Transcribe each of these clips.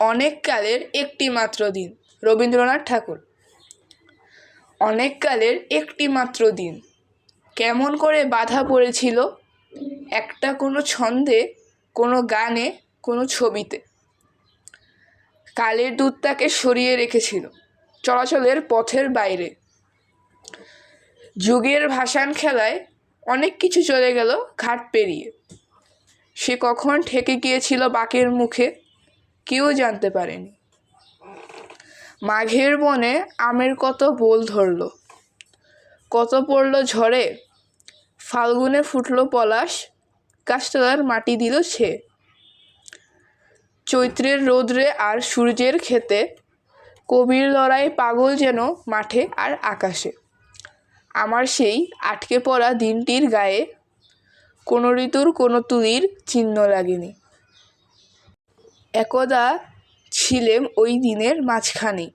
অনেক কালের একটি মাত্র দিন, রবীন্দ্রনাথ ঠাকুর। অনেককালের একটি মাত্র দিন। কেমন করে বাধা পড়েছিল? একটা কোনো ছন্দে, কোনো গানে, কোনো ছবিতে। কালের দূতটাকে সরিয়ে রেখেছিল, চলাচলের পথের বাইরে। যুগের ভাসান খেলায় অনেক কিছু চলে গেল ঘাট পেরিয়ে। সে কখন ঠেকে গিয়েছিল বাকের মুখে? কেউ জানতে পারেনি। মাঘের বনে আমের কত বোল ধরল, কত পড়ল ঝড়ে, ফাল্গুনে ফুটলো পলাশ গাছতলার মাটি দিল সে চৈত্রের রৌদ্রে আর সূর্যের ক্ষেতে কবির লড়াই পাগল যেন মাঠে আর আকাশে। আমার সেই আটকে পড়া দিনটির গায়ে কোনো ঋতুর কোনো তুলির চিহ্ন লাগেনি। একদা ছিলেম ওই দিনের মাঝখানে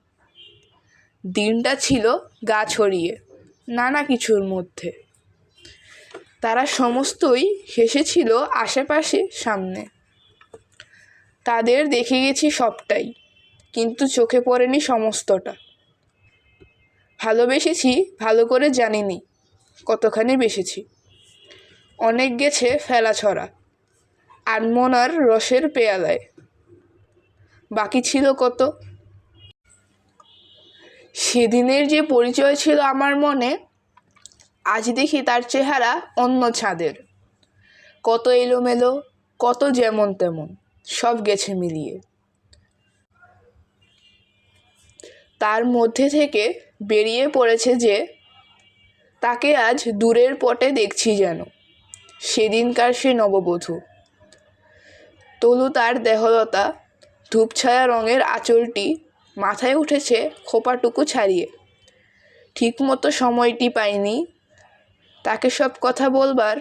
দিনটা ছিল গা ছড়িয়ে, নানা কিছুর মধ্যে। তারা সমস্তই হেসেছিল আশেপাশে সামনে। তাদের দেখে গেছি সবটাই, কিন্তু চোখে পড়েনি সমস্তটা। ভালোবেসেছি, ভালো করে জানিনি, কতখানি বেসেছি। অনেক গেছে ফেলা ছড়া আনমনার রসের পেয়ালায়। বাকি ছিল কত? সেদিনের যে পরিচয় ছিল আমার মনে, আজ দেখি তার চেহারা অন্য ছাদের। কত এলোমেলো, কত যেমন তেমন, সব গেছে মিলিয়ে। তার মধ্যে থেকে বেরিয়ে পড়েছে যে, তাকে আজ দূরের পটে দেখছি যেন। সেদিনকার সে নববধূ। তলু তার দেহলতা ধূপছায়া রঙের আঁচলটি মাথায় উঠেছে খোপাটুকু ছাড়িয়ে। ঠিকমতো সময়টি পাইনি। তাকে সব কথা বলবার,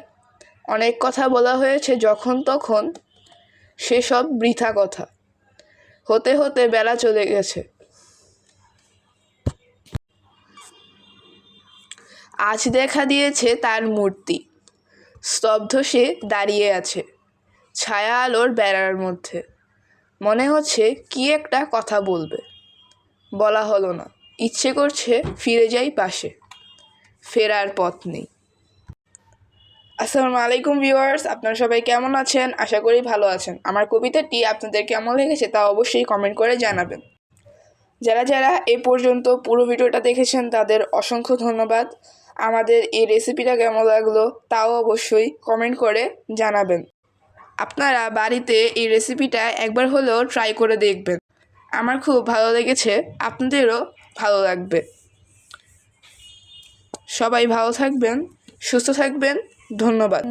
অনেক কথা বলা হয়েছে যখন তখন সেসব বৃথা কথা। হতে হতে বেলা চলে গেছে। আজ দেখা দিয়েছে তার মূর্তি। স্তব্ধ সে দাঁড়িয়ে আছে, ছায়া আলোর বেড়ার মধ্যে। মনে হচ্ছে কি একটা কথা বলবে। বলা হলো না। ইচ্ছে করছে ফিরে যাই পাশে। ফেরার পথ নেই। আসসালামু আলাইকুম ভিউয়ার্স, আপনারা সবাই কেমন আছেন? আশা করি ভালো আছেন। আমার কবিতাটি আপনাদের কেমন লেগেছে তা অবশ্যই কমেন্ট করে জানাবেন। যারা যারা এ পর্যন্ত পুরো ভিডিওটা দেখেছেন, তাদের অসংখ্য ধন্যবাদ। আমাদের এই রেসিপিটা কেমন লাগল, তাও অবশ্যই কমেন্ট করে জানাবেন। আপনারা বাড়িতে এই রেসিপিটা একবার হলেও ট্রাই করে দেখবেন আমার খুব ভালো লেগেছে আপনাদেরও ভালো লাগবে সবাই ভালো থাকবেন সুস্থ থাকবেন ধন্যবাদ